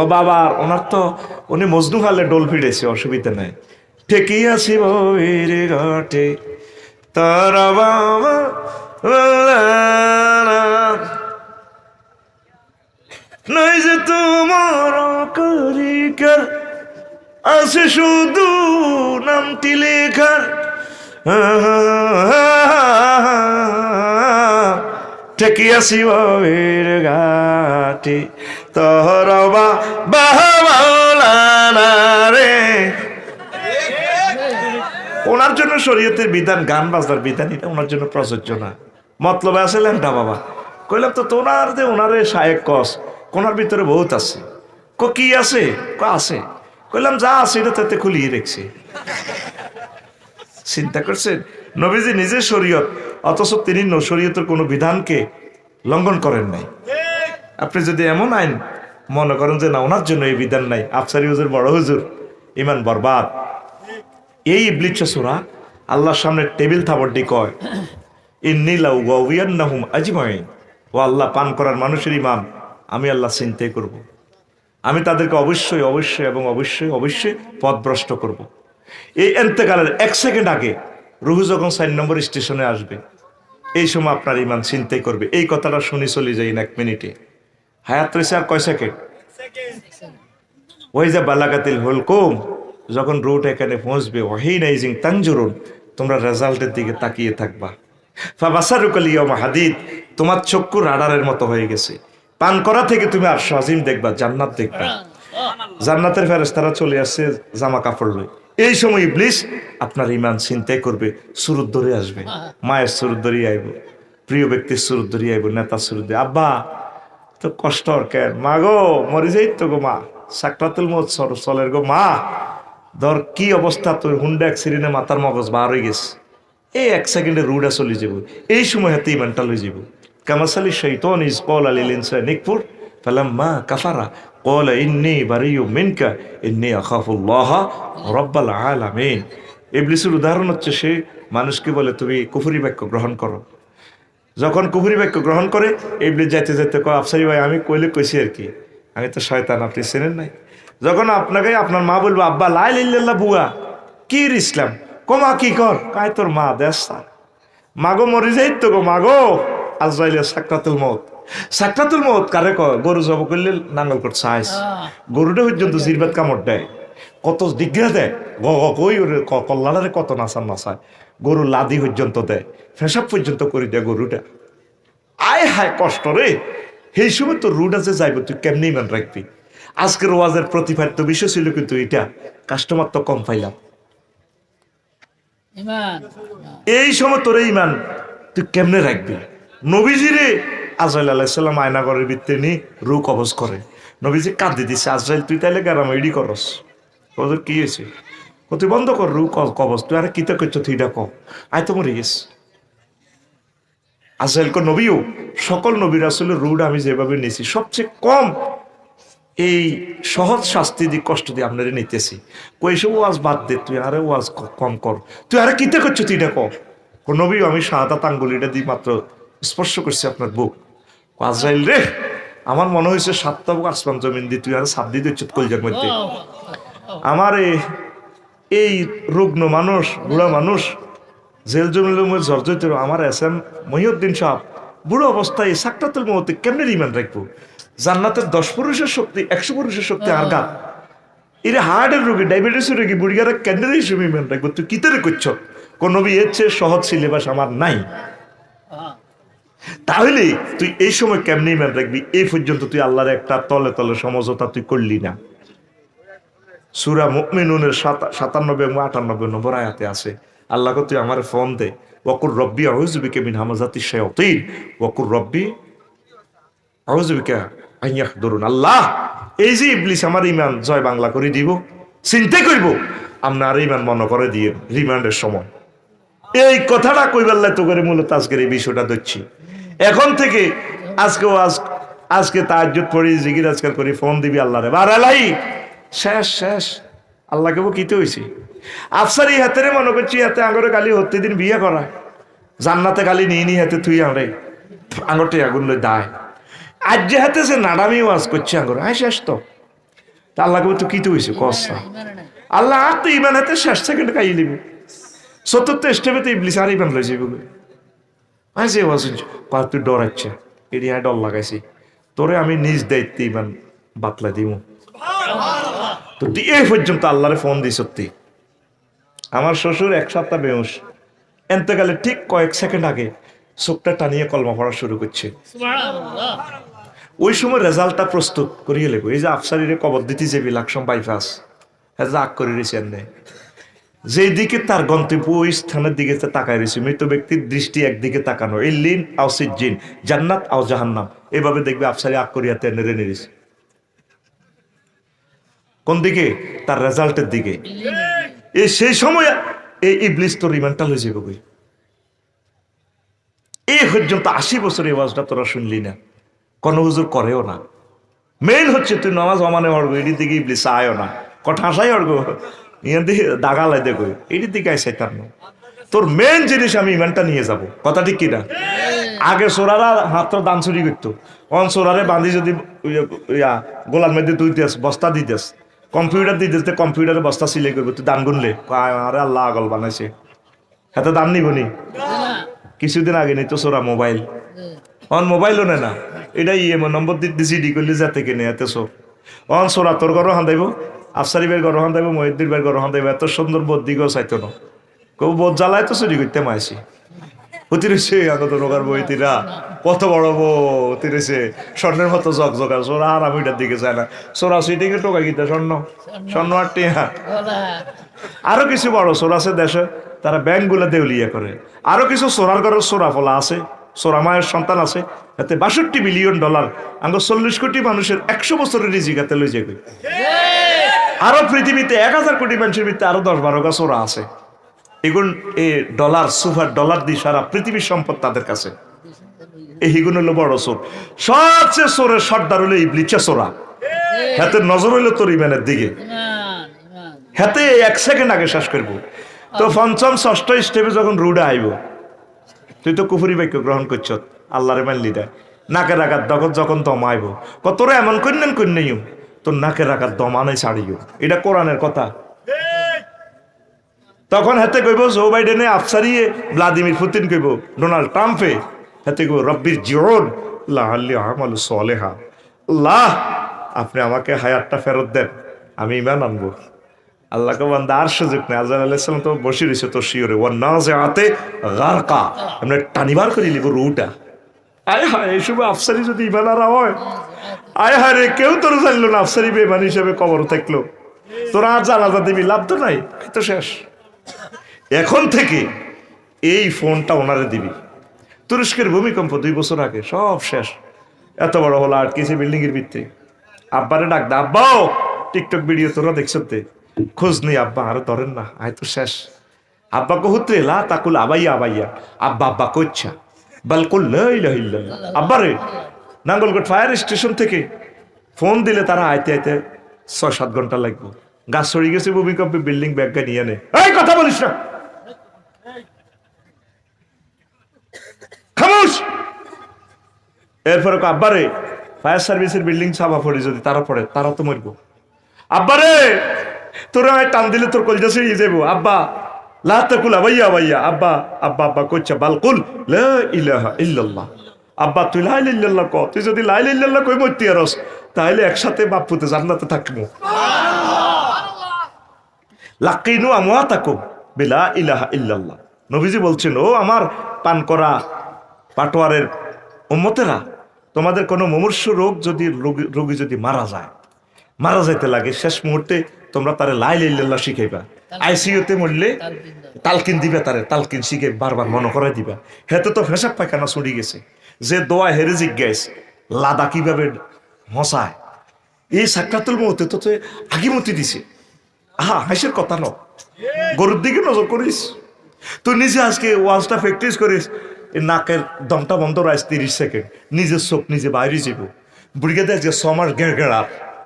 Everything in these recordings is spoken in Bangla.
ও বাবা ওনার তো, উনি মজনু হালে ডোল ফিরেছে, অসুবিধা নাই। ঠেকি আসি বউয়ের ঘাটে, তারা বাবা নয় যে তোমার করিকার আছে শুধু নামটি লেখার। ঠেকি আসি বউয়ের ঘাটে তহরবা বাহমাওলানা রে। ওনার জন্য শরীয়তের বিধান, গান বাজনার বিধান, এটা ওনার জন্য প্রযোজ্য না। মতলবে আছে ল্যাংটা বাবা। কইলাম তো তোনার যে ওনারে শায়েক কস, কোনার ভিতরে বহুত আছে। ক কি আছে? ক আছে। কইলাম যা আছে, এটা তাতে খুলিয়ে রেখছি। চিন্তা করছেন নবীজি নিজে শরীয়ত, অথচ তিনি শরীয়তের কোনো বিধানকে লঙ্ঘন করেন নাই আপনি যদি এমন আইন মনে করেন যে না, ওনার জন্য এই বিধান নাই, আফসারি হুজুর বড় হুজুর, ইমান বরবাদ এই ইবলিচ্ছ সুরা আল্লাহর সামনে টেবিল থাবরটি কয় ইন্নিলাউ ওয়াউয়ান্নাহুম আজমাইন ও আল্লাহ, পান করার মানুষের ইমান আমি আল্লাহ চিন্তাই করব। আমি তাদেরকে অবশ্যই অবশ্যই এবং অবশ্যই অবশ্যই পথভ্রষ্ট করব। এই এন্তেকালের এক সেকেন্ড আগে রুহু যখন সাইন নম্বর স্টেশনে আসবে এই সময় আপনার ইমান চিন্তাই করবে। এই কথাটা শুনি চলে যাই এক মিনিটে। হায়াত রয়েছে আর কয় সেকেন্ড? ওই যে বালাকাতিল হুলকুম যখন রুট এখানে পৌঁছবে ওয়াহিনাইজিং তানজুরুন তোমরা রেজাল্টের দিকে তাকিয়ে থাকবা। ফাবাসারুকাল ইয়ম হাদিদ তোমার চক্ষু রাডারের মতো হয়ে গেছে। পান করা থেকে তুমি আর সাজিম দেখবা জান্নাত দেখবা। জান্নাতের ফেরেস্তারা চলে আসছে জামা কাপড় লই এই সময় ইবলিস আপনার ইমান চিন্তাই করবে, সুরুত ধরে আসবে। মায়ের সুরুত ধরিয়ে আইব, প্রিয় ব্যক্তির সুরুত ধরিয়ে আইব নেতা সুরুত দিয়ে আব্বা, তো কষ্ট কেন? মা গো, মরি যাই তো গো মা। সাকরাতুল মত চলের গো মা, ধর কি অবস্থা তোর হুন্ডা অ্যাক্সিডেন্টে মাথার মগজ বার হয়ে গেছে। এই এক সেকেন্ডে রুডা চলে যাব। এই সময় হাতে ইমানটা লই যাব। কামাসালি শৈতন ইজ কল আলী লিনসা নিকপুর ফালাম্মা কাফারা কল ইন্নি বারিউ মিনকা ইন্নি আখাফুল্লাহ রব্বাল আলামিন ইবলিসের উদাহরণ হচ্ছে সে মানুষকে বলে, তুমি কুফুরি বাক্য গ্রহণ করো। যখন কুহুরি বাক্য গ্রহণ করে, ইবলিস যাইতে যাইতে কয়, আফসারি ভাই, আমি কইলে কইছি আর কি, আমি তো শয়তান, আপনি চেনেন নাই? যখন আপনাকে, আপনার মা বলব, আব্বা লাই লিল্লাহ বুয়া, কি ইসলাম? কমা কি কর? কায় তোর মা দেশ মাগো মরি যাই তো গো, মাগো আজরাইলে সাকরাতুল মত সাকরাতুল মত কারে কয় গরু জব করলে নাঙ্গল করছে আইস গরুটা পর্যন্ত জিরবাদ কামড় দেয়। কত ডিগ্রা দেয়? গ কই ওরে কল্লাড়ারে কত নাচান নাচায়। গরু লাদি পর্যন্ত দেয় ফেসাব পর্যন্ত করে দেয় গরুটা। আয় হায় কষ্ট রে। সেই সময় তো রুট আছে যাইব তুই কেমনি ইমান রাখবি? আজকের ওয়াজের প্রতিপাদ্য বিষয় ছিল কিন্তু এটা। কাস্টমার তো কম পাইলাম। এই সময় তোর ইমান তুই কেমনে রাখবি? নবীজিরে আজরাইল আলাইসাল্লাম আয়নাগরের ভিত্তি নি রু কবজ করে। নবীজি কাঁদি দিছে, আজরাইল, তুই তাইলে গ্যারাম এডি করস? ওদের কি হয়েছে? ও তুই বন্ধ কর রু কবজ, তুই আরে কিতা করছ তুই কম আয় তো মরে গেছে। আজরাইল কো নবীও, সকল নবীর আসলে রুড আমি যেভাবে নিয়েছি সবচেয়ে কম এই সহজ শাস্তি দিয়ে কষ্ট দিয়ে আপনারা নিতেছি। কই সব ওয়াজ বাদ দে, তুই আরে ওয়াজ কম কর। তুই আরে কিতে করছ তুই এটা নবী আমি সাদা তাঙ্গুলিটা দিয়ে মাত্র স্পর্শ করছি আপনার বুক। আজরাইল রে। আমার মনে হয়েছে সাতটা আসমান জমিন দিয়ে তুই আরে সাপ দিয়ে দিচ্ছ কলজার মধ্যে আমার এই রুগ্ন মানুষ, বুড়া মানুষ, জেল জমিলের জর্জরিত আমার এস এম মহিউদ্দিন সাহ বুড়ো অবস্থায় সাকটাতুল মহতে কেমনে রিমান রাখব? জান্নাতের দশ পুরুষের শক্তি, একশো পুরুষের শক্তি আর গা এর হার্টের রোগী ডায়াবেটিসের রোগী বুড়িয়ারা কেন্দ্রের হিসেবে ইমান রাখব? তুই কিতারে করছ কোনো এর চেয়ে সহজ সিলেবাস আমার নাই। তাহলে তুই এই সময় কেমনে ইমান রাখবি? এই পর্যন্ত তুই আল্লাহর একটা তলে তলে সমঝোতা তুই করলি না। সুরা মুমিনুনের সাতা- সাতানব্বই এবং আটানব্বই নম্বর আয়াতে আছে আল্লাহকে তুই আমার ফোন দে। ওকুর রব্বি আউজবিকে মিন হামাজাতি শায়াতিন। ওকুর রব্বি আউজবিকা আইয়াহ ধরুন আল্লাহ, এই যে ইবলিস আমার ইমান জয় বাংলা করে দিব, চিন্তা করব আর ইমান মনে করে দিয়ে রিমান্ডের সময়। এই কথাটা কইবার তো করে মূলত আজকের এই বিষয়টা ধরছি। এখন থেকে আজকে আজ আজকে তাজ্জুদ পড়ি জিগির আজকাল করি, ফোন দিবি আল্লাহরে। বারালাই। শেষ শেষ। আল্লাহকে কিতে হয়েছি আফসার এই হাতে মনে করছি, হাতে আঙরে কালি হতে দিন বিয়ে করা। জান্নাতে কালি নিয়ে নি হাতে তুই আঙরে। আঙরটি আগুন লই দায়। আজ যে হাতে সে নাডামি ওয়াজ করছে আঙরে। হ্যাঁ শেষ তো। তা আল্লাহকে তো হয়েছে কসা আল্লাহ আর তো ইমান হাতে শেষ সেকেন্ড খাইয়ে দিবে চতুর্থ স্টেপে তো ইবলিস আর ইমান লইছে বলে যে বলছেন, কয় তুই ডরাচ্ছে এটি হ্যাঁ ডর লাগাইছি। তোরে আমি নিজ দায়িত্বে ইমান বাতলা দিব। তো এই পর্যন্ত আল্লাহরে ফোন দিই সত্যি। আমার শ্বশুর এক সপ্তাহ বেউস এনতেকালে ঠিক কয়েক সেকেন্ড আগে চোখটা টানিয়ে কলমা পড়া শুরু করছে। ওই সময় রেজাল্টটা প্রস্তুত করিয়ে লেগো। এই যে আফসারিরে কবর দিতে যে বিলাকসম বাইপাস হ্যাঁ আগ করে রয়েছে এনে। যেই দিকে তার গন্তব্য ওই স্থানের দিকে তাকায় রয়েছে। মৃত ব্যক্তির দৃষ্টি একদিকে তাকানো। এই লিন আও জান্নাত আও জাহান্নাম। এভাবে দেখবে আফসারি আগ করিয়া তেনে রেনে রয়েছে কোন দিকে? তার রেজাল্টের দিকে। এই সেই সময় এই ইবলিস তোর ইমানটা লয়ে যাবে কই? এই পর্যন্ত আশি বছর এই ওয়াজটা তোরা শুনলি না। কোনো হুজুর করেও না। মেইন হচ্ছে তুই নামাজ অমানে অর্গ এটির দিকে ইবলিস আয়ও না। কটা হাসাই ইয়ার দিকে দাগালাই দেখো এটির দিকে তার না। তোর মেইন জিনিস আমি ইমানটা নিয়ে যাব। কথা ঠিক কিনা? আগে সোরারা হাতটা দান চুরি করতো। অন সোরারে বাঁধি যদি ইয়া- ইয়া গোলার মধ্যে তুই দিস বস্তা দিতেস কম্পিউটার দিতেস কম্পিউটারে বস্তা সিলাই করব তুই দান গুনলে। আরে আল্লাহ আগল বানাইছে। হাতে দান নিবনি কিছুদিন আগে নিত সোরা মোবাইল। অন মোবাইলও নে না। এটা ইএমও নম্বর দিতে জিডি করলে যাতে কিনে এত সব। অন সোরা তোর ঘরও হান্দাইব। আফসারি বের ঘরও হান্দাইব মহিদ্দির বের ঘরও হান্দাইব এত সুন্দর বোধ দিকেও চাইতো না। কেউ বোধ জ্বালায় তো চুরি করতে মাইছি। হতি আগত রোগার কত বড় স্বর্ণের মতো জগ জগা সোরা আর আমি ওইটার দিকে না। সোরা টোকা গীতা স্বর্ণ? স্বর্ণ আর আরও কিছু বড় সোর আছে দেশে, তারা ব্যাংকগুলো দেউলিয়া করে। আরও কিছু সোরার ঘরের সোরা ফলা আছে সোরা মায়ের সন্তান আছে, এতে বাষট্টি বিলিয়ন ডলার, আঙ্গ চল্লিশ কোটি মানুষের একশো বছরের রিজিকাতে লই যাবে আরও পৃথিবীতে এক হাজার কোটি মানুষের ভিতরে আরও দশ বারো গা সোরা আছে। এগুন, এ ডলার সুপার ডলার দিয়ে সারা পৃথিবীর সম্পদ তাদের কাছে। এই হিগুন হলো বড় সোর সবচেয়ে সোরের সর্দার হলো ইবলিচা সোরা হাতে নজর হইল তোর ইমানের দিকে। হাতে এক সেকেন্ড আগে শেষ করব। তো পঞ্চম, ষষ্ঠ স্টেপে যখন রুডে আইব, তুই তো কুফুরি বাক্য গ্রহণ করছ, আল্লাহরে মানলি দেয় নাকের আঘাত তখন যখন দমাইব কতরা এমন কন্যান কন্যাইম তোর নাকের আঘাত দমানে ছাড়িও। এটা কোরআনের কথা। তখন হাতে কইব, জো বাইডেনে আফসারিয়ে ভ্লাদিমির পুতিন কইব, ডোনাল্ড ট্রাম্পে। হাতে কইব, রব্বির জিওন লাহাল্লি আমাল সলেহা। আল্লাহ, আপনি আমাকে হায়াতটা ফেরত দেন, আমি ইমান আনব। আল্লাহকে বান্দা আর সুযোগ নেই। আজান আলাইসালাম তো বসে রয়েছে তো শিওরে। ওর না যে হাতে গারকা। আমরা টানিবার করে নিব রুটা। আয় হায় এইসব আফসারি যদি ইমানারা হয় আয় হায় রে, কেউ তোর জানলো না, আফসারি বেমান হিসেবে কবর থাকল। তোরা আর জানাজা দিবি, লাভ তো নাই তো শেষ। এখন থেকে এই ফোনটা ওনারে দিবি। তুরস্কের ভূমিকম্প দুই বছর আগে, সব শেষ। এত বড় হলো আটকেছে বিল্ডিং এর ভিত্তি? আব্বারে ডাক দা আব্বাও টিকটক ভিডিও তোরা দেখছতে খোঁজ নেই আব্বা, আরও ধরেন না, আয় তো শেষ। আব্বা কহুত্রে, লা তাকুল আবাইয়া আবাইয়া। আব্বা আব্বা কইছা বালকুল লাইলাহিল্লাল্লাহ আব্বা রে নাঙ্গলকোট ফায়ার স্টেশন থেকে ফোন দিলে তারা আইতে আইতে ছয় সাত ঘণ্টা লাগবে। গাছ সরে গেছে, ভূমিকম্পে বিল্ডিং ব্যাগটা নিয়ে নে। এই কথা বলিস না! খামোশ! এরপরে আব্বারে, ফায়ার সার্ভিসের বিল্ডিং ছাপা পড়ে যদি তারা পড়ে, তারা তো মরবো। আব্বারে, তোরা টান দিলে তোর কলজা ছিঁড়িয়ে যাব আব্বা লা তাকুল আবাইয়া আবাইয়া আব্বা আব্বা আব্বা, কইছে বালকুল লা ইলাহা ইল্লাল্লাহ। আব্বা তুই লাই ইল্লাল্লাহ ক তুই যদি লাই ইল্লাল্লাহ কই মরতি আরস তাহলে একসাথে বাপুতে জান্নাতে থাকব লাকিনু আমওয়াতাকুম বিলা ইলাহা ইল্লাল্লাহ। নবীজি বলছেন ও আমার পান করা পাটোয়ারের উম্মতেরা তোমাদের কোনো মুমূর্ষ রোগ যদি রোগী- রোগী যদি মারা যায় মারা যাইতে লাগে শেষ মুহূর্তে তোমরা তারে লাই লাইল্লাহ শিখাইবা। আইসিইউতে মরলে তালকিন দিবে তারে তালকিন শিখে বারবার মনে করাই দিবা। হেতে তো ফেসাব পায়খানা ছড়ি গেছে। যে দোয়া হেরে জিজ্ঞাস লাদা কীভাবে হসায় এই সাক্ষাতুল মুহূর্তে তো তুই আগিমতি দিছে। আহা হাসির কথা ন। গরুর দিকে নজর করিস। তুই নিজে আজকে ওয়াজটা প্র্যাকটিস করিস। নাকের দমটা বন্ধ রাইস তিরিশ সেকেন্ড নিজের চোখ নিজে বাইরে যাব। বুড়িকে দেখ যে সমার গেড় গেড়ার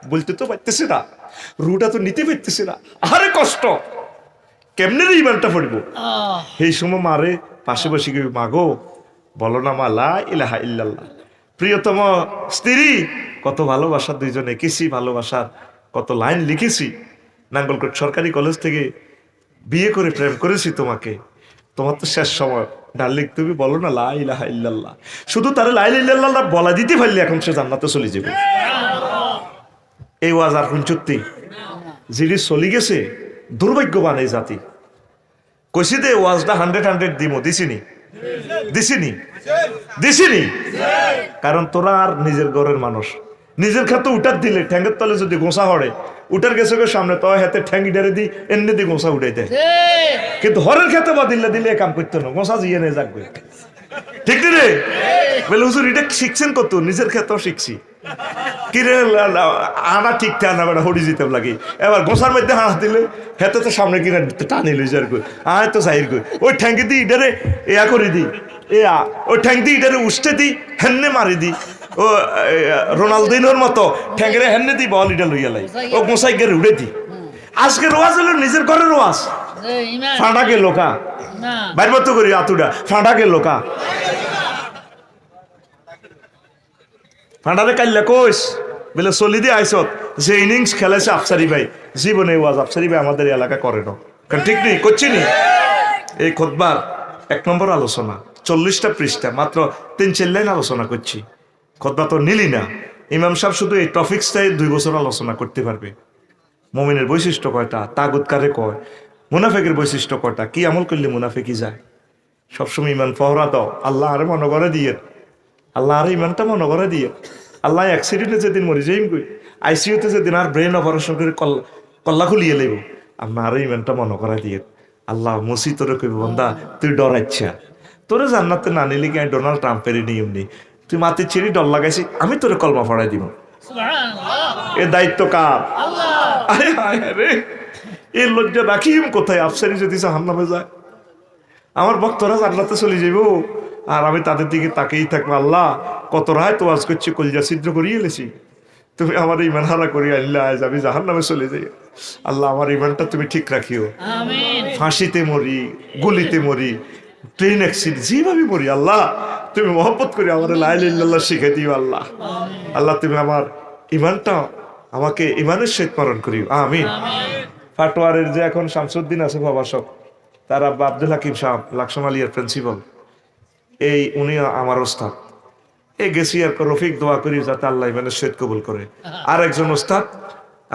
বলতে তো পারতেছি না। রুটা তো নিতে পারতেছি না। আরে কষ্ট! কেমনে রে ইমানটা পড়ব? এই সময় মারে পাশে বসে গিয়ে মাগো বলো না মা, লা ইলাহা ইল্লাল্লাহ। প্রিয়তম স্ত্রী, কত ভালোবাসা দুইজনে, কিসি ভালোবাসার কত লাইন লিখেছি। নাঙ্গলকোট সরকারি কলেজ থেকে বিয়ে করে প্রেম করেছি তোমাকে। তোমার তো শেষ সময়। ডার্লিং, তুমি বলো না, লা ইলাহা ইল্লাল্লাহ। শুধু তারে লা ইলাহা ইল্লাল্লাহ বলা দিতে পারলে এখন সে জান্নাতে চলে যাবে। এই ওয়াজ আর চুক্তি? যিনি চলি গেছে, দুর্ভাগ্যবান এই জাতি। কইছি দে, ওয়াজটা হান্ড্রেড হান্ড্রেড দিমো দিছিনি দিছিনি দিসিনি? কারণ তোরা আর নিজের ঘরের মানুষ। নিজের খাতে উঠার দিলে ঠ্যাঙ্গের তলে যদি গোসা হড়ে, উঠার গেছে সামনে তো হাতে ঠ্যাঙ্গি ডেরে দি, এমনি দি গোসা উঠাই দেয় কিন্তু হরের খেতে বা দিলে দিলে কাম করতো না গোসা জিয়ে নিয়ে যাকবে ঠিক রে? বলে, হুজুর, এটা শিখছেন কত? নিজের ক্ষেত্রেও শিখছি। কিরে আনা ঠিক ঠাক না বেটা হরি যেতে লাগে এবার গোসার মধ্যে হাঁস দিলে হেতে তো সামনে কিনা টানি লই যার কই। আয় তো সাইর কই। ওই ঠ্যাঙ্কি দি ইটারে এয়া করে দি এ ওই ঠ্যাঙ্ক দি ইটারে উষ্টে দি হেন্নে মারি দি। ও রোনালদিনোর মতো ঠ্যাঙ্গরে হেন্নে দি বল ইটা লইয়া লাই। ও গোসাই গেলে উড়ে দি। আজকে রোয়াজ হলো নিজের ঘরের রোয়াজ। ফাঁটা গেল কা? বাইর মতো করি আতুডা। ফাঁটা গেল কা ফাঁটারে কাইল্লা কইস, বলে চলি দিয়ে আইসত। যে ইনিংস খেলেছে আফসারি ভাই, জীবনে ওয়াজ আফসারি ভাই আমাদের এলাকা করে না। কারণ ঠিক নেই, করছি নি? এই খোদবার এক নম্বর আলোচনা, চল্লিশটা পৃষ্ঠা, মাত্র তিন, চার লাইন আলোচনা করছি। খোদবা তো নিলি না। ইমাম সাহেব শুধু এই টপিক্সটাই দুই বছর আলোচনা করতে পারবে। মমিনের বৈশিষ্ট্য কয়টা? তাগুত কারে কয়? মুনাফেকের বৈশিষ্ট্য কয়টা? কি আমল করলে মুনাফেকি যায়? সবসময় ইমান ফহরা দাও। আল্লাহ আরে মনে করে দিয়ে। আল্লাহ আর ইমানটা মনে করে দিয়ে। আল্লাহ অ্যাক্সিডেন্টে যেদিন মরি যাইম কই আইসিইউতে যেদিন আর ব্রেন অপারেশন করে কল- কল্লা খুলিয়ে লইব। আপনার আর ইমানটা মনে করা দিয়ে। আল্লাহ মুসি তোরে কইব বন্দা তুই ডরাইচ্ছা তোরে জান্নাতে না নিলে কি ডোনাল্ড ট্রাম্পের নিয়ম নেই? তুই মাটি ছিঁড়ি ডর লাগাইছি আমি তোরে কলমা পড়াই দিব। এ দায়িত্ব কার? আরে রে। এই লজ্জা রাখিম কোথায়? আফসারি যদি জাহান নামে যায়। আমার ভক্তরা জান্নাতে চলে যাইব। আর আমি তাদের দিকে তাকেই থাকব আল্লাহ কত রায় তো আজ করছি কলিজা ছিদ্র করিয়ে এলেছি তুমি আমার ইমান হারা করিয়ে আনলে আজ আমি জাহান নামে চলে যাই। আল্লাহ আমার ইমানটা তুমি ঠিক রাখিও। ফাঁসিতে মরি গুলিতে মরি ট্রেন অ্যাক্সিডেন্ট যেভাবে মরি আল্লাহ তুমি মহব্বত করে আমার লাইল্লাহ শিখে দিও আল্লাহ। আল্লাহ তুমি আমার ইমানটা আমাকে ইমানের সহিত পালন করিও। আমিন। ফাটোয়ারের যে এখন শামসুদ্দিন আছে প্রভাষক তার আব্বা আব্দুল হাকিম সাহ লাকসাম আলিয়ার প্রিন্সিপাল এই উনি আমার ওস্তাদ। এই গেছি আর রফিক দোয়া করি যাতে আল্লাহ মানে সহিত কবুল করে। আর একজন ওস্তাদ,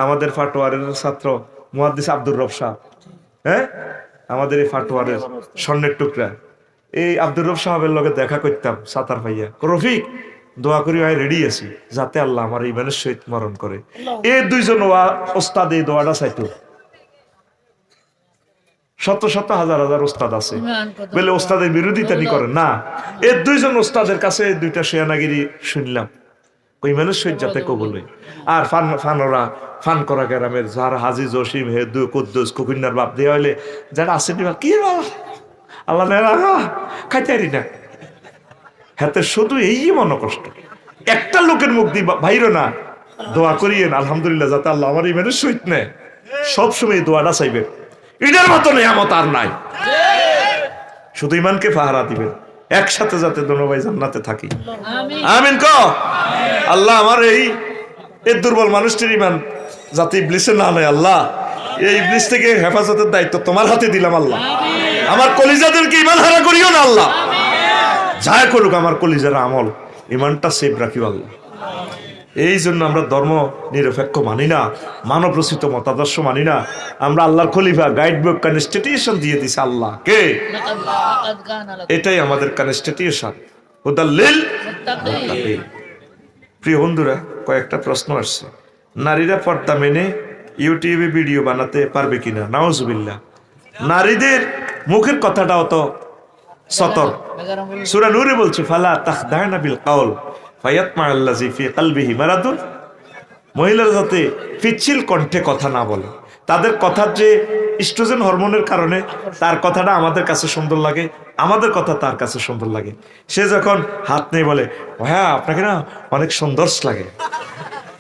আমাদের ফাটোয়ারের ছাত্র, মুহাদ্দিস আব্দুর রব সাহ হ্যাঁ? আমাদের এই ফাটোয়ারের স্বর্ণের টুকরা। এই আব্দুর রব সাহেবের লগে দেখা করতাম সাতার ভাইয়া। রফিক, দোয়া করি ভাই রেডি আছি। যাতে আল্লাহ আমার ইমানের সহিত মরণ করে। এই দুইজন ওয়া ওস্তাদ এই দোয়াটা চাইতো। শত শত হাজার হাজার ওস্তাদ আছে। বলে ওস্তাদের বিরোধিতা নি করেন। না এই দুইজন ওস্তাদের কাছে দুইটা শেয়ানাগিরি শুনলাম। ওই মানুষ যাতে কবুল। আর ফান ফানরা ফান করা গ্রামের যার হাজি জসিম হেদু কুদ্দুস কুকুন্নার বাপ দেওয়া হইলে যারা আছে নিবা কি আল্লাহ নেরা খাইতে পারি না। হাতে শুধু এই মনে কষ্ট একটা লোকের মুখ দি ভাইরো না। দোয়া করিয়েন আলহামদুলিল্লাহ যাতে আল্লাহ আমার ইমানের সহিত নেয়। সবসময় দোয়াটা চাইবে এটার মতো নেয়ামত আর নাই। শুধু ইমানকে ফাহারা দিবেন একসাথে যাতে দোনো ভাই জান্নাতে থাকি। আমিন। ক? আল্লাহ আমার এই এই দুর্বল মানুষটির ইমান যাতে ইবলিসে না নেয় আল্লাহ। এই ইবলিস থেকে হেফাজতের দায়িত্ব তোমার হাতে দিলাম আল্লাহ। আমার কলিজাদেরকে ইমান হারা করিও না আল্লাহ। যাই করুক আমার কলিজার আমল ইমানটা সেভ রাখিও আল্লাহ। এই জন্য আমরা ধর্ম নিরপেক্ষ মানি না মানব রচিত মতাদর্শ মানি না। আমরা আল্লাহর খলিফা গাইড বুক কনস্টিটিউশন দিয়ে দিছে আল্লাহ কে এটাই আমাদের কনস্টিটিউশন হুদাল্লিল। প্রিয় বন্ধুরা, কয়েকটা প্রশ্ন আসছে। নারীরা পর্দা মেনে ইউটিউবে ভিডিও বানাতে পারবে কিনা? নাউজুবিল্লাহ। নারীদের মুখের কথাটা অত সতর সুরা নূরে বলছে, ফালা তাখদানা বিল কাউল মহিলারা যাতে পিচ্ছিল কণ্ঠে কথা না বলে। তাদের কথার যে ইস্ট্রোজেন হরমোনের কারণে তার কথাটা আমাদের কাছে সুন্দর লাগে, আমাদের কথা তার কাছে সুন্দর লাগে। সে যখন হাত নেই বলে হ্যাঁ আপনাকে না অনেক সুন্দর লাগে।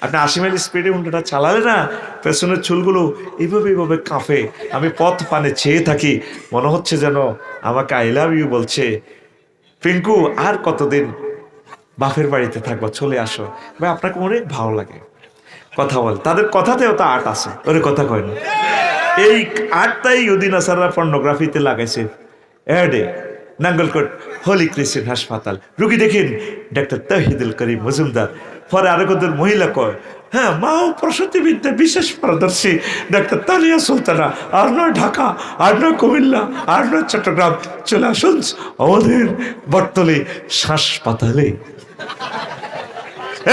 আপনি আশি মাইল স্পিডে উল্টোটা চালালে না, পেছনের চুলগুলো এইভাবে এইভাবে কাঁপে। আমি পথ পানে চেয়ে থাকি, মনে হচ্ছে যেন আমাকে আই লাভ ইউ বলছে। পিঙ্কু, আর কতদিন বাপের বাড়িতে থাকবা, চলে আসো। ভাই, আপনাকে অনেক ভালো লাগে। কথা বলে। তাদের কথাতেও তো আর্ট আছে। ওরে কথা কয় না। এই আর্টটাই ইউদিন আসাররা পর্নোগ্রাফিতে লাগাইছে। অ্যাডে নাঙ্গলকোট হোলি ক্রিশ্চিয়ান হাসপাতাল রুগী দেখেন, ডাক্তার তহিদুল করিম মজুমদার। পরে আরও কত মহিলা কয় হ্যাঁ মা ও প্রসূতিবিদ্যা বিশেষ পারদর্শী। ডাক্তার তালিয়া সুলতানা, আর নয় ঢাকা, আর নয় কুমিল্লা, আর নয় চট্টগ্রাম। চলে আসুন আমাদের বটতলে হাসপাতালে।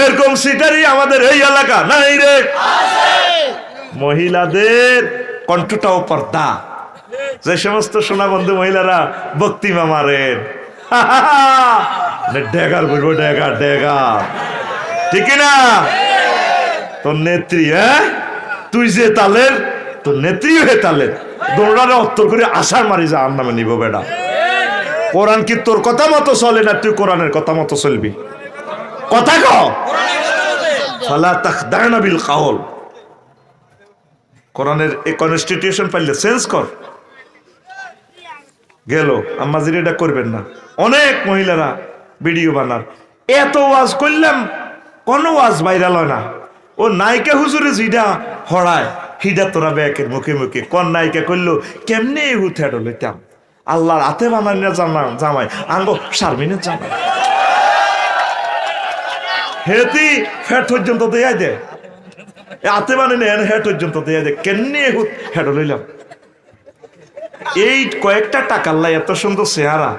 এরকম সিটারই আমাদের এই এলাকা নাই রে। মহিলাদের কণ্ঠটাও পর্দা। যে সমস্ত সোনাবন্ধু মহিলারা বক্তিমা মারেন ডেগার ডেগার ডেগার। ঠিক না তোর নেত্রী হ্যাঁ তুই যে তালের, তোর নেত্রী হয়ে তালের। দৌড়ারে উত্তর করে আশার মারি যা আর নামে নিব বেটা কোরআন কি তোর কথা মতো চলে না তুই কোরআনের কথা মতো চলবি? কথা কও। ফালা তাখদানা বিল কাউল। কোরআনের কনস্টিটিউশন পাইলে চেঞ্জ কর। গেল, আম্মাজির এটা করবেন না। অনেক মহিলারা ভিডিও বানার। এত ওয়াজ করলাম, কোনো ওয়াজ ভাইরাল হয় না। ও নায়িকা হুজুরে যেটা হড়ায়, হিডা তোরা ব্যাকের মুখে মুখে। কোন নায়িকা করল কেমনে হুথে লইতাম আল্লাহর হাতে বানানি না জানা জামাই। আঙ্গ শারমিনের জামাই। হেতি ফ্যাট পর্যন্ত দেয়া দে। এ মানে এনে হেট পর্যন্ত দেয়া দে। কেমনে হুত হেড লইলাম। এই কয়েকটা টাকার লাই এত সুন্দর চেহারা।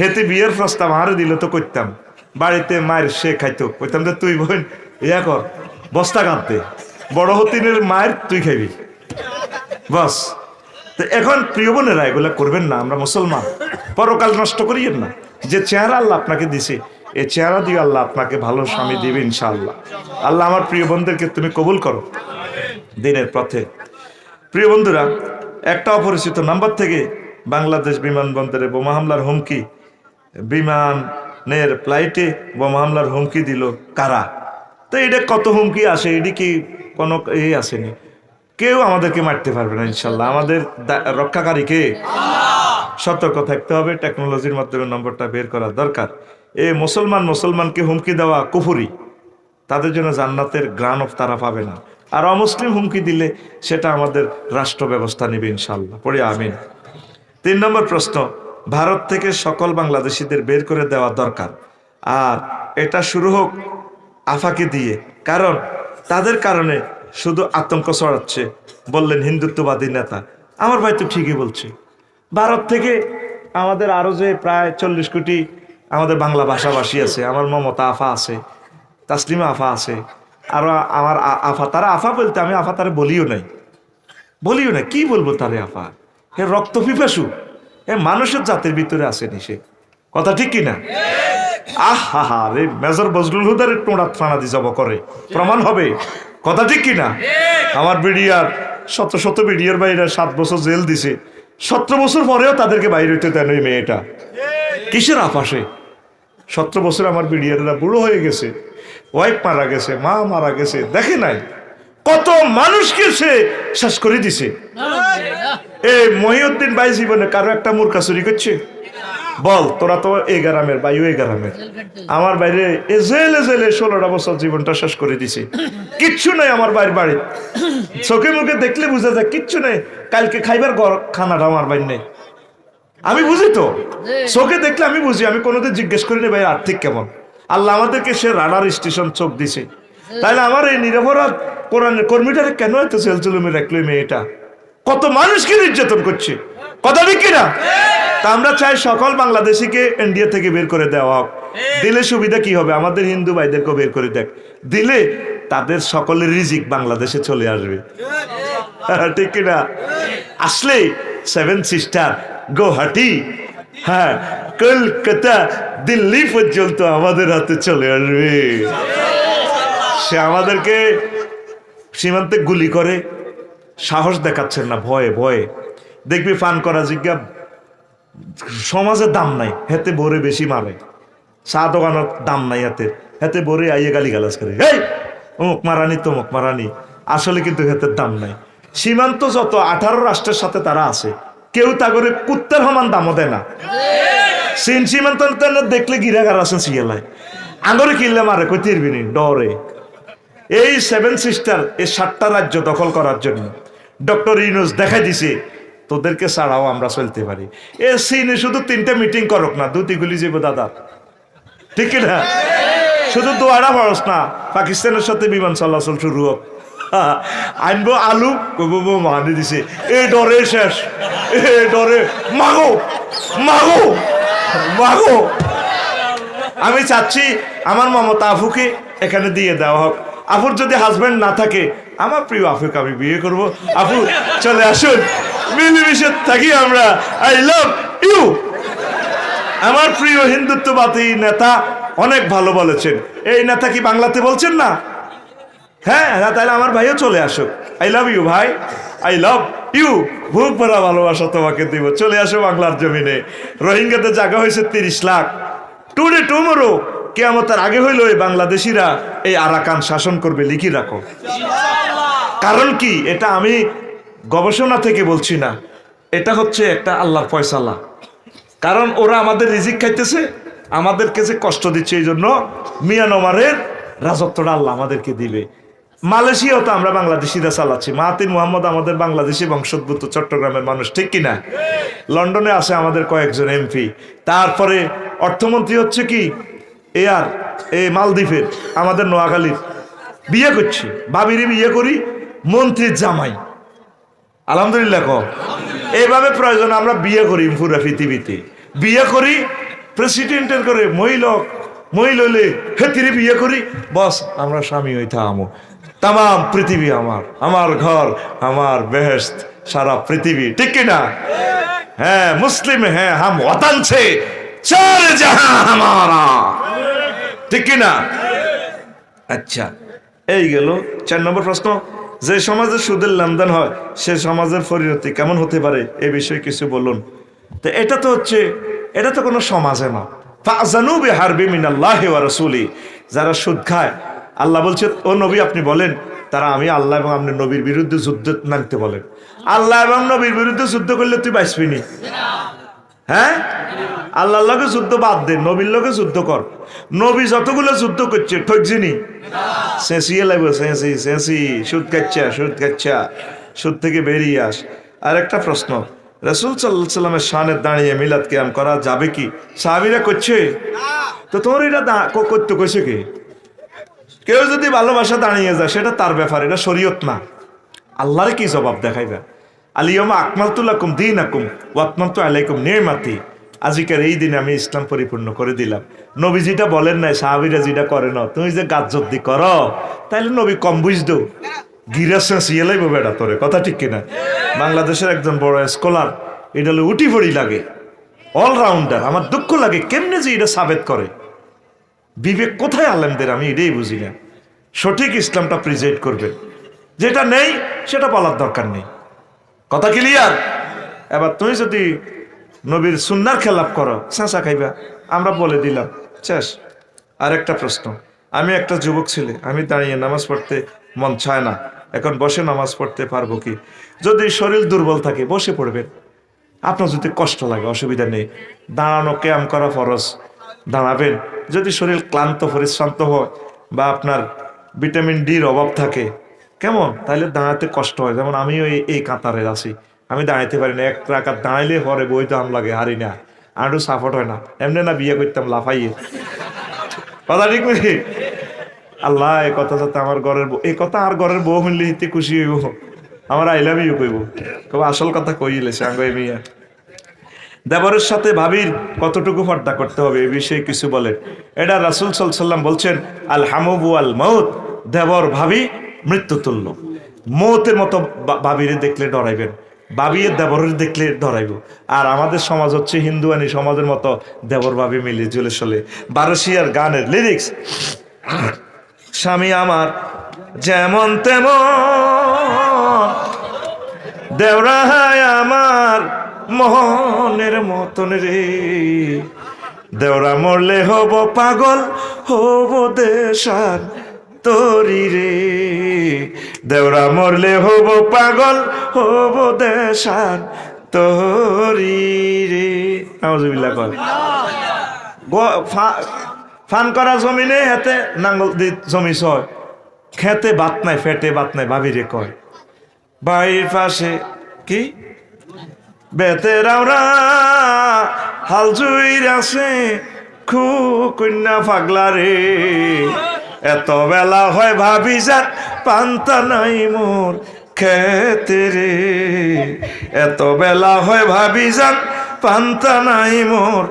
হেতে বিয়ের প্রস্তাব আরে দিলে তো করতাম বাড়িতে মায়ের সে খাইতো। কইতাম যে তুই বোন, ইয়া কর, বস্তা কাঁদতে। বড় হতিনের মায়ের তুই খাইবি। বাস। তো এখন প্রিয় বোনেরা এগুলা করবেন না, আমরা মুসলমান। পরকাল নষ্ট করিয়েন না। যে চেহারা আল্লাহ আপনাকে দিছে এই চেহারা দিয়ে আল্লাহ আপনাকে ভালো স্বামী দিবে ইনশাআল্লাহ। আল্লাহ আমার প্রিয় বোনদেরকে তুমি কবুল করো। দিনের পথে। প্রিয় বন্ধুরা একটা অপরিচিত নাম্বার থেকে বাংলাদেশ বিমানবন্দরে বোমা হামলার হুমকি বিমানের ফ্লাইটে বোমা হামলার হুমকি দিল কারা? তো এটা কত হুমকি আসে এটি কি কোনো এই আসেনি? কেউ আমাদেরকে মারতে পারবে না ইনশাল্লাহ আমাদের দা- রক্ষাকারী কে? সতর্ক থাকতে হবে টেকনোলজির মাধ্যমে নম্বরটা বের করা দরকার। এ মুসলমান মুসলমানকে হুমকি দেওয়া কুফুরি, তাদের জন্য জান্নাতের গ্রান অফ তারা পাবে না। আর অমুসলিম হুমকি দিলে সেটা আমাদের রাষ্ট্র ব্যবস্থা নেবে ইনশাল্লাহ পড়ে আমিন। তিন নম্বর প্রশ্ন, ভারত থেকে সকল বাংলাদেশিদের বের করে দেওয়া দরকার। আর এটা শুরু হোক আফাকে দিয়ে। কারণ তাদের কারণে শুধু আতঙ্ক ছড়াচ্ছে, বললেন হিন্দুত্ববাদী নেতা। আমার ভাই তো ঠিকই বলছে। ভারত থেকে আমাদের আরও যে প্রায় চল্লিশ কোটি আমাদের বাংলা ভাষাভাষী আছে, আমার মমতা আফা আছে, তাসলিমা আফা আছে, আরও আমার আফা, তারা আফা বলতে আমি আফা তারা বলিও নাই। বলিও না কি বলব তারে আফা? হে রক্ত পিপাসু, হে মানুষের জাতের ভিতরে আসেনি সে কথা ঠিক কিনা? আহ, হা রে major Bazlul হুদারের টোঁড়া Fanaa the job করে। প্রমাণ হবে? কথা ঠিক কিনা? আমার বিডিআর, শত শত বিডিআর বাইরে সাত বছর জেল দিছে। সতেরো বছর পরেও তাদেরকে বাইরে হইতে দেন ওই মেয়েটা। কিসের আপাসে সতেরো বছর আমার বিডিআররা বুড়ো হয়ে গেছে ওয়াইফ মারা গেছে, মা মারা গেছে, দেখে নাই। কত মানুষকে সে শেষ করে দিছে। এই মহিউদ্দিন ভাই জীবনে কারও একটা মূর্খা চুরি করছে? বল, তোরা তো এই গ্রামের ভাই ওই গ্রামের আমার বাইরে এ জেলে জেলে ষোলোটা বছর জীবনটা শেষ করে দিছে। কিচ্ছু নাই আমার বাইর বাড়ি। চোখে মুখে দেখলে বুঝা যায় কিচ্ছু নেই। কালকে খাইবার ঘর, খানাটা আমার বাইর নেই। আমি বুঝি তো? চোখে দেখলে আমি বুঝি আমি কোনোদিন জিজ্ঞেস করি না ভাই আর্থিক কেমন? আল্লাহ আমাদেরকে সে রাডার স্টেশন চোখ দিছে। তাইলে আমার এই নিরপরাধ কোরআনের কর্মীটারে কেন এত সেলচুলুমে রাখল মেয়েটা কত মানুষকে নির্যাতন করছে। কথা ঠিক কিনা? তা আমরা চাই সকল বাংলাদেশিকে ইন্ডিয়া থেকে বের করে দেওয়া হোক। দিলে সুবিধা কি হবে? আমাদের হিন্দু ভাইদেরকে বের করে দেখ। দিলে তাদের সকলের রিজিক বাংলাদেশে চলে আসবে। ঠিক কিনা? আসলে সেভেন সিস্টার গুয়াহাটি। হ্যাঁ কলকাতা, দিল্লি পর্যন্ত আমাদের হাতে চলে আসবে। সে আমাদেরকে সীমান্তে গুলি করে। সাহস দেখাচ্ছেন না, ভয়ে ভয়ে। দেখবি, ফান করা জিজ্ঞা সমাজের দাম নাই, হেতে ভরে বেশি মারে চা দোকানের দাম নাই হাতে, হেতে ভরে আইয়ে গালি গালাজ করে। এই অমুক মারানি, তমুক মারানি, আসলে কিন্তু হেতের দাম নাই। সীমান্ত যত আঠারো রাষ্ট্রের সাথে তারা আছে কেউ তা করে কুত্তের সমান দামও দেয় না। চীন সীমান্ত দেখলে গিরাগার আছেন সিয়ালায় আঙরে কিনলে মারে, কই তিরবিনি ডরে। এই সেভেন সিস্টার, এই সাতটা রাজ্য দখল করার জন্য। ডক্টর ইউনুস দেখাই দিছে, তোদেরকে ছাড়াও আমরা চলতে পারি। এ সিনে শুধু তিনটে মিটিং করক না দুটি গুলি যাব দাদা। ঠিক না? শুধু দোয়ারা খরচ না, পাকিস্তানের সাথে বিমান চলাচল শুরু হোক। আনব আলু কবো মানি দিছে। এ ডরে শেষ, এ ডরে, মাগো মাগো মাগো। আমি চাচ্ছি আমার মমতা আফুকে এখানে দিয়ে দেওয়া হোক। আফুর যদি হাজবেন্ড না থাকে, আমার প্রিয় আফুকে আমি বিয়ে করব। আফু, চলে আসুন। মিলেমিশে থাকি আমরা। আই লাভ ইউ আমার প্রিয় হিন্দুত্ববাদী নেতা অনেক ভালো বলেছেন। এই নেতা কি বাংলাতে বলছেন না? হ্যাঁ হ্যাঁ তাহলে আমার ভাইও চলে আসুক। আই লাভ ইউ ভাই। আই লাভ ইউ বুক ভরা ভালোবাসা তোমাকে দিব। চলে আসো বাংলার জমিনে। রোহিঙ্গাতে জায়গা হয়েছে তিরিশ লাখ। টুডে টুমোরো, কেয়ামতের আগে হইল এই বাংলাদেশিরা এই আরাকান শাসন করবে, লিখি রাখো। কারণ কি? এটা আমি গবেষণা থেকে বলছি না। এটা হচ্ছে একটা আল্লাহর ফয়সালা। কারণ ওরা আমাদের রিজিক খাইতেছে, আমাদেরকে যে কষ্ট দিচ্ছে, এই জন্য মিয়ানমারের রাজত্বটা আল্লাহ আমাদেরকে দিবে। মালয়েশিয়াও তো আমরা বাংলাদেশিরা চালাচ্ছি। মাহাতির মোহাম্মদ আমাদের বাংলাদেশি বংশোদ্ভূত, চট্টগ্রামের মানুষ, ঠিক কিনা? লন্ডনে আছে আমাদের কয়েকজন এমপি। তারপরে অর্থমন্ত্রী হচ্ছে কি? এ আর, এ মালদ্বীপের, আমাদের নোয়াখালীর। বিয়ে করছি। ভাবিরি বিয়ে করি, মন্ত্রীর জামাই। আলহামদুলিল্লাহ ক এইভাবে প্রয়োজন, আমরা বিয়ে করি পুরা পৃথিবীতে। বিয়ে করি, প্রেসিডেন্টের করে মহিলা মহিলা হলে হেতিরে বিয়ে করি। বস, আমরা স্বামী হইতা আমো। তাম পৃথিবী আমার আমার ঘর, আমার বেহেস্ত সারা পৃথিবী। ঠিক কিনা হ্যাঁ মুসলিম হ্যাঁ হাম ওয়াতান ছে। চার জাহাঁ ঠিক কিনা আচ্ছা এই গেল চার নম্বর প্রশ্ন। যে সমাজে সুদের লেনদেন হয়, সে সমাজের পরিণতি কেমন হতে পারে? এ বিষয়ে কিছু বলুন। তো এটা তো হচ্ছে, এটা তো কোনো সমাজে না। ফাজানু বিহারবি মিনাল্লাহ ওয়া রাসূলি, যারা সুদ খায় আল্লাহ বলছে, ও নবী, আপনি বলেন। তারা, আমি আল্লাহ এবং আপনি নবীর বিরুদ্ধে যুদ্ধ নামতে বলেন। আল্লাহ এবং নবীর বিরুদ্ধে যুদ্ধ করলে তুই বাঁচবি নি। হ্যাঁ? আল্লাহর লগে যুদ্ধ বাদ দে, নবীর লোকে যুদ্ধ কর। নবী যতগুলো যুদ্ধ করছে ঠকছিনি চেঁচিয়ে লাগবে চেঁচি চেঁচি সুদ খাচ্ছা সুদ খাচ্ছা সুদ থেকে বেরিয়ে আস। আর একটা প্রশ্ন, রসুল সাল্লাহ সাল্লামের সানের দাঁড়িয়ে মিলাদ কেয়াম করা যাবে কি? সাহাবিরা করছে? তো তোমার এটা করতে কইছে কি? কেউ যদি ভালোবাসা দাঁড়িয়ে যায়, সেটা তার ব্যাপার, এটা শরীয়ত না। আল্লাহর কি জবাব দেখাইবে? আলিয়মা আকমালতুল্লাকুম দিন আকুম ওয়াতমান্তু আলাইকুম নেমাতি আজিকার এই দিনে আমি ইসলাম পরিপূর্ণ করে দিলাম। নবী যেটা বলেন নাই, সাহাবিরা যেটা করে না, তুমি যে গাছ যদি করো তাহলে নবী কম বুঝতো। গিরা শেষিয়ে লাইব বেড়া তোরে, কথা ঠিক কিনা? বাংলাদেশের একজন বড় স্কলার এটা হলো উঠি পড়ি লাগে অলরাউন্ডার আমার দুঃখ লাগে কেমনে যে এটা সাবেত করে। বিবেক কোথায় আলেমদের? আমি এটাই বুঝি না। সঠিক ইসলামটা প্রিজাইড করবে। যেটা নেই, সেটা বলার দরকার নেই। কথা ক্লিয়ার এবার তুমি যদি নবীর সুন্নার খেলাপ করো, চেঁচা খাইবা। আমরা বলে দিলাম। শেষ। আর একটা প্রশ্ন। আমি একটা যুবক ছেলে, আমি দাঁড়িয়ে নামাজ পড়তে মন চায় না। এখন বসে নামাজ পড়তে পারব কি? যদি শরীর দুর্বল থাকে, বসে পড়বেন। আপনার যদি কষ্ট লাগে, অসুবিধা নেই। দাঁড়ানো, ক্যাম করা ফরজ। দাঁড়াবেন। যদি শরীর ক্লান্ত, পরিশ্রান্ত হয় বা আপনার ভিটামিন ডির অভাব থাকে, কেমন? তাহলে দাঁড়াতে কষ্ট হয়। যেমন আমিও এই এই কাতারে আছি। আমি দাঁড়াইতে পারি না। এক রাকাত দাঁড়াইলে পরে বই দাম লাগে, হারি না। আরও সাপোর্ট হয় না। এমনি না বিয়ে করতাম, লাফাইয়ে। কথা ঠিক বুঝি আল্লাহ, এই কথা যাতে আমার ঘরের এই কথা আর ঘরের বউ মিললে খুশি হইব। আমার আই লাভ ইউ কইব। কবে আসল কথা কইলে সাঙ্গ মিয়া। দেবরের সাথে ভাবির কতটুকু পর্দা করতে হবে এই বিষয়ে কিছু বলেন এটা রাসুল সাল্লাম বলছেন, আল হামবু আল মৌত দেবর, ভাবি, মৃত্যু তুল্য। মৌতের মতো ভাবিরে দেখলে ডরাইবেন, ভাবিয়ে দেবরের দেখলে ডরাইব। আর আমাদের সমাজ হচ্ছে হিন্দুয়ানি সমাজের মতো, দেবর, ভাবি মিলে জুলে চলে। বারসিয়ার গানের লিরিক্স স্বামী আমার, যেমন তেমন দেওরাহায় আমার মোহনের মতন রে। দেওরা মরলে হব পাগল, হব দেশার তরি রে। দেওরা মরলে হব পাগল, হব দেশার তরি রে। নাউজুবিল্লাহ ফান করা জমিনে হাতে নাঙ্গল দি জমি ছয়। খেতে বাত নাই, ফেটে বাত নাই, ভাবিরে কয়। বাড়ির পাশে কি? বেতেরাওরা হাল জুইর আছে খু কন্যা পাগলা রে। এত বেলা হয় ভাবি যান পান্তা নাই মোর খেতে রে। এত বেলা হয় ভাবি যান পান্তা নাই মোর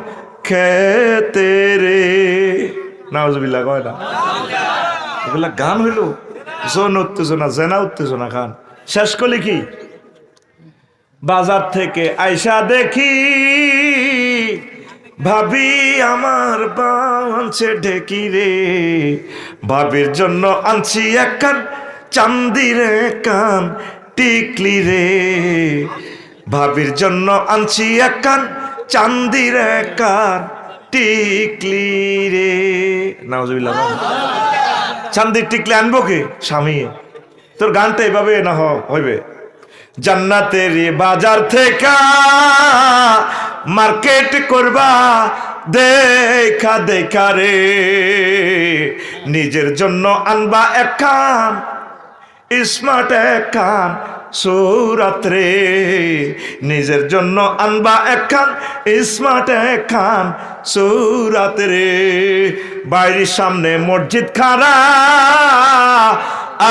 খেতে রে। নাউজবিল্লা কয় না? এগুলা গান হইল। জন উত্তেজনা, জেনা উত্তেজনা গান শেষ করলে কি? বাজার থেকে আইসা দেখি, ভাবি আমার বাঁচে ঢেকি রে। ভাবির জন্য আনছি এক কান, চান্দির কান টিকলি রে। ভাবির জন্য আনছি এক কান, চান্দির কান টিকলি রে। নাউজুবিল্লাহ চান্দির টিকলি আনব কে? স্বামী, তোর গানটা এভাবে না হইবে। জান্নাতের বাজার থেকে মার্কেট করবা, দেখা দেখা রে। নিজের জন্য আনবা একখান স্মার্ট একখান সৌরাত্রে নিজের জন্য আনবা এক একখান স্মার্ট একখান সৌরাত্রে বাইরের সামনে মসজিদ খারা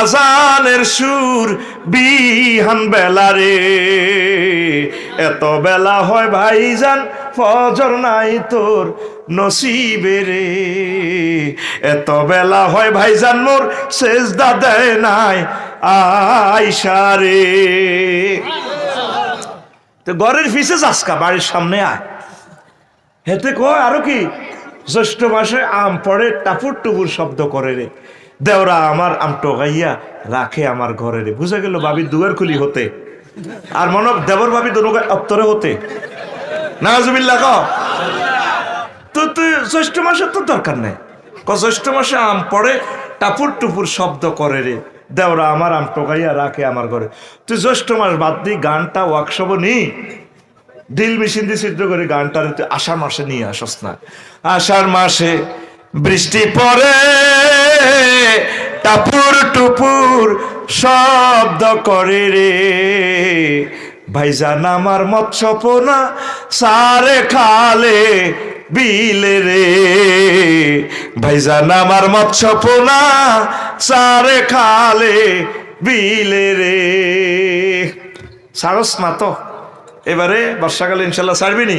আজানের সুর বিহান বেলা রে। এত বেলা হয় ভাইজান, ফজর নাই তোর নসিবে রে। এত বেলা হয় ভাইজান মোর সেজদা দেয় নাই আইসা রে। তো ঘরের ফিসে যাসকা বাড়ির সামনে আয়। হেতে কয় আরও কি, জ্যৈষ্ঠ মাসে আম পড়ে, টাপুর টুপুর শব্দ করে রে। দেওরা আমার আম টোকাইয়া রাখে আমার ঘরে রে বুঝে গেল ভাবি দুয়ার খুলি হতে। আর মনব দেবর ভাবি দুনুগায় অপ্তরে হতে। নাজবিল্লা ক। তো তুই জ্যৈষ্ঠ মাসে তো দরকার নেই। ক, জ্যৈষ্ঠ মাসে আম পড়ে, টাপুর টুপুর শব্দ করে রে। দেওরা আমার আম টোকাইয়া রাখে আমার ঘরে। তুই জ্যৈষ্ঠ মাস বাদ দিয়ে গানটা ওয়ার্কশপ নি। ডিল মেশিন দিয়ে সিদ্ধ করে গানটা তুই আষাঢ় মাসে নিয়ে আসস না। আষাঢ় মাসে বৃষ্টি পড়ে টাপুর টুপুর শব্দ করে রে। ভাইজান আমার মৎস্যপনা সারে খালে বিলে রে। ভাইজান আমার মৎস্যপনা সারে খালে বিলে রে। সারস না তো, এবারে বর্ষাকালে ইনশাল্লাহ ছাড়বি নি।